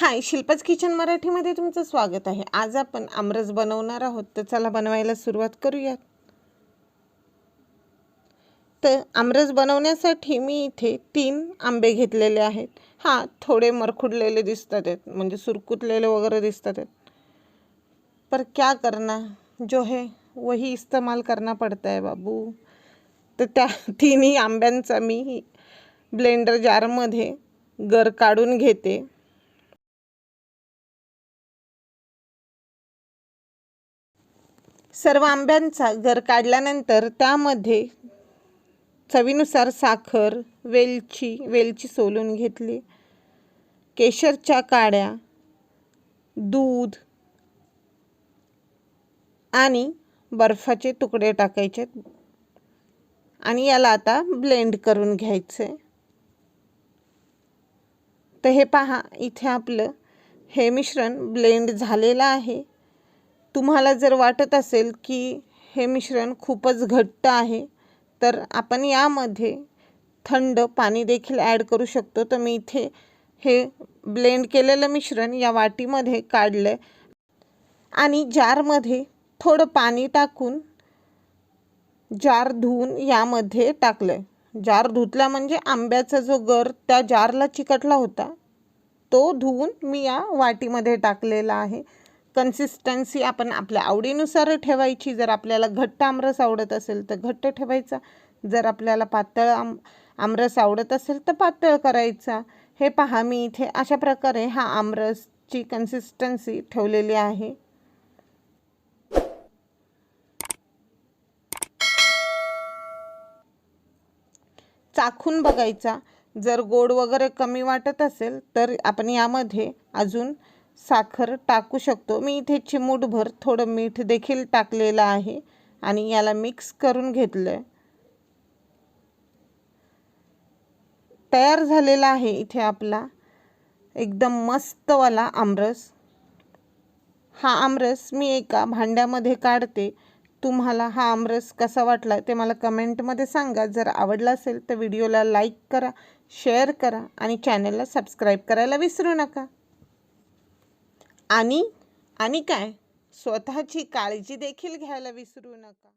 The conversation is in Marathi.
हाय शिल्पाच किचन मराठीमध्ये तुमचं स्वागत आहे. आज आपण आमरस बनवणार आहोत तर चला बनवायला सुरुवात करूयात. तर आमरस बनवण्यासाठी मी इथे तीन आंबे घेतलेले आहेत. हां थोडे मरखुडलेले दिसतात आहेत म्हणजे सुरकुतलेले वगैरे दिसतात आहेत. पर क्या करना जो है वही इस्तेमाल करना पड़ता है बाबू. तर त्या तिन्ही आंब्यांचा मी ब्लेंडर जारमध्ये गर काढून घेते. सर्व आंब्यांचा गर काढल्यानंतर त्यामध्ये चवीनुसार साखर वेलची वेलची सोलून घेतली केशरच्या काड्या दूध आणि बर्फाचे तुकडे टाकायचे आणि याला आता ब्लेंड करून घ्यायचे. तर हे पहा इथे आपलं हे मिश्रण ब्लेंड झालेलं आहे. तुम्हाला जर वाटत असेल की हे मिश्रण खूपच घट्ट आहे तर आपण यामध्ये थंड पाणी देखील ॲड करू शकतो. तर मी इथे हे ब्लेंड केलेलं मिश्रण या वाटीमध्ये काढलं आणि जारमध्ये थोडं पाणी टाकून जार धुवून यामध्ये टाकलं जार धुतला म्हणजे आंब्याचा जो गर त्या जारला चिकटला होता तो धुवून मी या वाटीमध्ये टाकलेला आहे. कन्सिस्टन्सी आपण आपल्या आवडीनुसार ठेवायची. जर आपल्याला घट्ट आमरस आवडत असेल तर घट्ट ठेवायचा. जर आपल्याला पातळ आम आमरस आवडत असेल तर पातळ करायचा. हे पहा मी इथे अशा प्रकारे हा आमरसची कन्सिस्टन्सी ठेवलेली आहे. चाखून बघायचा. जर गोड वगैरे कमी वाटत असेल तर आपण यामध्ये अजून साखर टाकू शकतो. मी इथे चिमूटभर थोडं मीठ देखील टाकलेलं आहे आणि याला मिक्स करून घेतलं आहे तयार झालेला आहे इथे आपला एकदम मस्तवाला आमरस. हा आमरस मी एका भांड्यामध्ये काढते. तुम्हाला हा आमरस कसा वाटला ते मला कमेंटमध्ये सांगा. जर आवडला असेल तर व्हिडिओला लाईक करा शेअर करा आणि चॅनलला सबस्क्राईब करायला विसरू नका. आणि आणि काय? स्वतःची काळजी देखील घ्यायला विसरू नका.